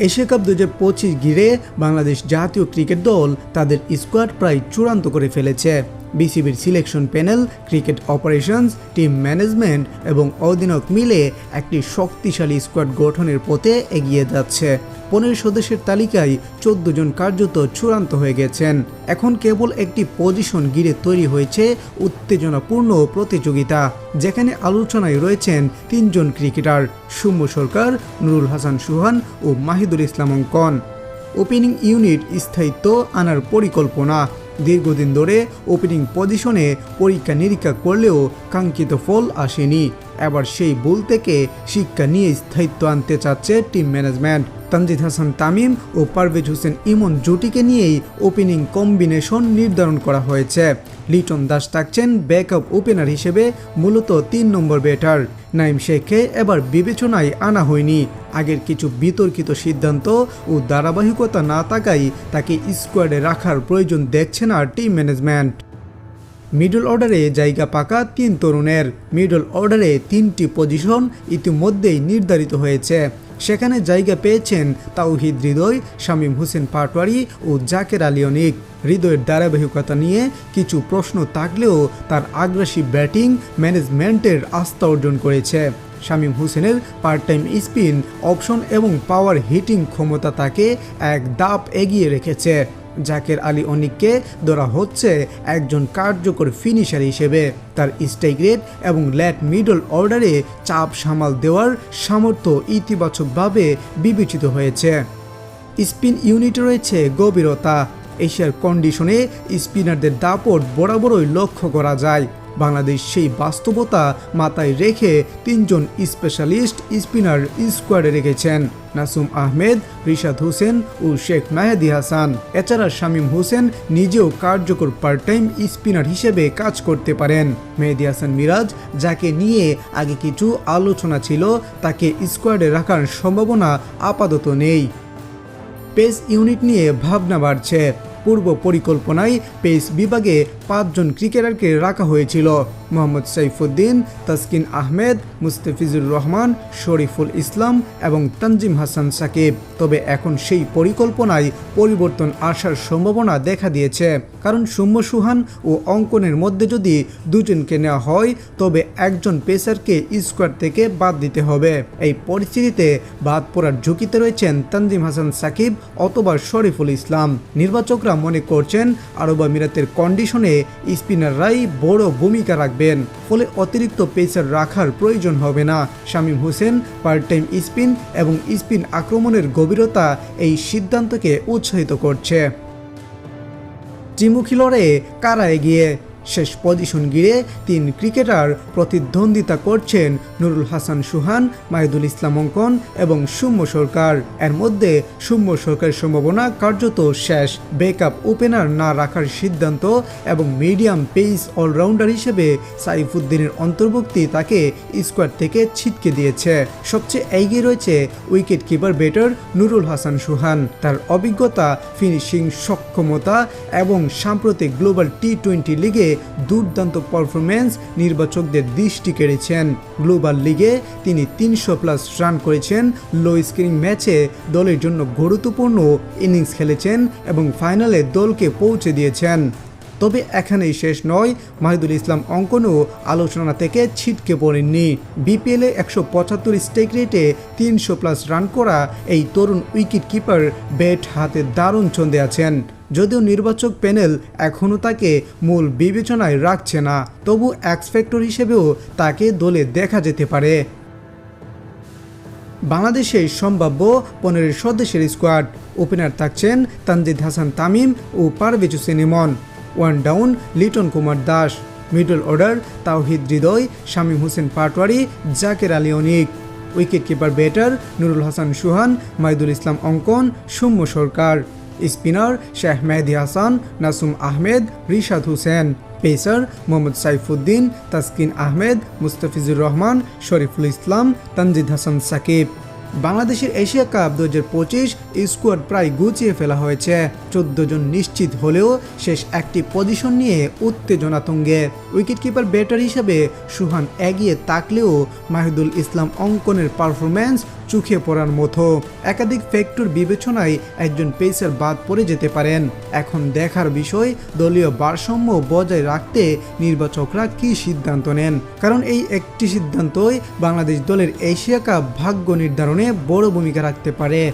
Asia cup দু হাজার পঁচিশ ঘিরে বাংলাদেশ জাতীয় ক্রিকেট দল তাদের স্কোয়াড প্রায় চূড়ান্ত করে ফেলেছে। বিসিবির selection panel, cricket operations, team management এবং অধিনায়ক মিলে একটি শক্তিশালী স্কোয়াড গঠনের পথে এগিয়ে যাচ্ছে। পনেরো সদস্যের তালিকায় চোদ্দ জন কার্যত চূড়ান্ত হয়ে গেছেন। এখন কেবল একটি পজিশন ঘিরে তৈরি হয়েছে উত্তেজনাপূর্ণ প্রতিযোগিতা, যেখানে আলোচনায় রয়েছেন তিনজন ক্রিকেটার, সৌম্য সরকার, নুরুল হাসান সুহান ও মাহিদুল ইসলাম অঙ্কন। ওপেনিং ইউনিট স্থায়িত্ব আনার পরিকল্পনা, দীর্ঘদিন ধরে ওপেনিং পজিশনে পরীক্ষা নিরীক্ষা করলেও কাঙ্ক্ষিত ফল আসেনি। এবার সেই ভুল থেকে শিক্ষা নিয়ে স্থায়িত্ব আনতে চাচ্ছে টিম ম্যানেজমেন্ট। তানজিদ হাসান তামিম ও পারভেজ হোসেন ইমন জুটিকে নিয়েই ওপেনিং কম্বিনেশন নির্ধারণ করা হয়েছে। লিটন দাস থাকছেন ব্যাকআপ ওপেনার হিসেবে, মূলত তিন নম্বর ব্যাটার নাইম শেখকে এবার বিবেচনায় আনা হয়নি। আগের কিছু বিতর্কিত সিদ্ধান্ত ও ধারাবাহিকতা না থাকায় তাকে স্কোয়াডে রাখার প্রয়োজন দেখছে না টিম ম্যানেজমেন্ট মিডল অর্ডারে জায়গা পাকা তিন তরুণের। মিডল অর্ডারে তিনটি পজিশন ইতিমধ্যেই নির্ধারিত হয়েছে। সেখানে জায়গা পেয়েছেন তাওহিদ হৃদয়, শামীম হোসেন পাটওয়ারি ও জাকের আলী অনিক। হৃদয়ের ধারাবাহিকতা নিয়ে কিছু প্রশ্ন থাকলেও তার আগ্রাসী ব্যাটিং ম্যানেজমেন্টের আস্থা অর্জন করেছে। শামীম হোসেনের পার্ট টাইম স্পিন, অপশন এবং পাওয়ার হিটিং ক্ষমতা তাকে এক দাপ এগিয়ে রেখেছে। জাকের আলী অনিককে ধরা হচ্ছে একজন কার্যকর ফিনিশার হিসেবে। তার স্ট্রাইক রেট এবং ল্যাট মিডল অর্ডারে চাপ সামাল দেওয়ার সামর্থ্য ইতিবাচকভাবে বিবেচিত হয়েছে। স্পিন ইউনিট রয়েছে গভীরতা। এশিয়ার কন্ডিশনে স্পিনারদের দাপট বরাবরই লক্ষ্য করা যায়। বাংলাদেশ সেই বাস্তবতা মাথায় রেখে তিনজন স্পেশালিস্ট স্পিনার স্কোয়াডে রেখেছেন, নাসুম আহমেদ, রিশাদ হোসেন ও শেখ মেহেদি হাসান। এছাড়া শামীম হোসেন নিজেও কার্যকর পার্ট টাইম স্পিনার হিসেবে কাজ করতে পারেন। মেহেদি হাসান মিরাজ, যাকে নিয়ে আগে কিছু আলোচনা ছিল, তাকে স্কোয়াডে রাখার সম্ভাবনা আপাতত নেই। পেস ইউনিট নিয়ে ভাবনা বাড়ছে। পূর্ব পরিকল্পনায় পেস বিভাগে পাঁচজন ক্রিকেটারকে রাখা হয়েছিল। মোহাম্মদ সাইফুদ্দিন, তাসকিন আহমেদ, মুস্তাফিজুর রহমান, শরীফুল ইসলাম এবং তানজিম হাসান সাকিব। তবে এখন সেই পরিকল্পনায় পরিবর্তন আসার সম্ভাবনা দেখা দিয়েছে। কারণ সৌম্য সুহান ও অঙ্কনের মধ্যে যদি দুজনকে নেওয়া হয়, তবে একজন পেসারকে স্কোয়াড থেকে বাদ দিতে হবে। এই পরিস্থিতিতে বাদ পড়ার ঝুঁকিতে রয়েছেন তানজিম হাসান সাকিব অথবা শরীফুল ইসলাম। নির্বাচকরা মনে করছেন, আরব আমিরাতের কন্ডিশনে স্পিনাররাই বড় ভূমিকা রাখবেন। ফলে অতিরিক্ত পেসার রাখার প্রয়োজন হবে না। Shamim Hossain part time spin এবং স্পিন আক্রমণের গভীরতা এই সিদ্ধান্তকে উৎসাহিত করছে। ত্রিমুখী লড়ে কারা এগিয়ে? শেষ পজিশন গিরে তিন ক্রিকেটার প্রতিদ্বন্দ্বিতা করছেন নুরুল হাসান সুহান মাহিদুল ইসলাম অঙ্কন এবং সৌম্য সরকার। এর মধ্যে সৌম্য সরকারের সম্ভাবনা কার্যত শেষ। ব্যাকআপ ওপেনার না রাখার সিদ্ধান্ত এবং মিডিয়াম পেস অলরাউন্ডার হিসেবে সাইফুদ্দিনের অন্তর্ভুক্তি তাকে স্কোয়াড থেকে ছিটকে দিয়েছে। সবচেয়ে এগিয়ে রয়েছে wicket keeper batter Nurul Hasan Sohan. তার অভিজ্ঞতা, ফিনিশিং সক্ষমতা এবং সাম্প্রতিক গ্লোবাল টি টোয়েন্টি লিগে দুর্দান্ত পারফরমেন্স নির্বাচকদের দৃষ্টি কেড়েছেন। গ্লোবাল লিগে তিনি তিনশো প্লাস রান করেছেন। লো স্ক্রিন ম্যাচে দলের জন্য গুরুত্বপূর্ণ ইনিংস খেলেছেন এবং ফাইনালে দলকে পৌঁছে দিয়েছেন। তবে এখানেই শেষ নয়। মাহিদুল ইসলাম অঙ্কনও আলোচনা থেকে ছিটকে পড়েননি। বিপিএলে একশো পঁচাত্তর স্টেক রেটে তিনশো প্লাস রান করা এই তরুণ উইকেট কিপার ব্যাট হাতে দারুণ ছন্দে আছেন। যদিও নির্বাচক প্যানেল এখনও তাকে মূল বিবেচনায় রাখছে না, তবু এক্স ফ্যাক্টর হিসেবেও তাকে দলে দেখা যেতে পারে। বাংলাদেশে সম্ভাব্য পনেরো সদস্যের স্কোয়াড ওপেনার থাকছেন তানজিদ হাসান তামিম ও Parvez Hossain Emon. One down Liton Kumar Das. Middle order Towhid Hridoy, Shamim Hossain Patwari Jaker Ali Anik. Wicket keeper batter Nurul Hasan Sohan, Mahidul Islam Ankon, Soumya Sarkar. Spinner Sheikh Mehedi Hasan, Nasum Ahmed, Rishad Hossain. Pacer Mohammad Saifuddin, Taskin Ahmed, Mustafizur Rahman, Shoriful Islam, Tanzid Hasan Sakib. বাংলাদেশের Asia cup দু হাজার পঁচিশ squad প্রায় গুছিয়ে ফেলা হয়েছে। চোদ্দ জন নিশ্চিত হলেও শেষ একটি পজিশন নিয়ে উত্তেজনা তুঙ্গে। উইকেটকিপার, ব্যাটার হিসেবে সুহান এগিয়ে তাকলেও মাহিদুল ইসলাম অঙ্কনের পারফরম্যান্স চোখে পড়ার মতো। একাধিক ফ্যাক্টর বিবেচনায় একজন পেসার বাদ পড়ে যেতে পারেন। এখন দেখার বিষয়, দলীয় ভারসাম্য বজায় রাখতে নির্বাচকরা কি সিদ্ধান্ত নেন? কারণ এই একটি সিদ্ধান্তই বাংলাদেশ দলের এশিয়া কাপ ভাগ্য নির্ধারণে বড় ভূমিকা রাখতে পারে।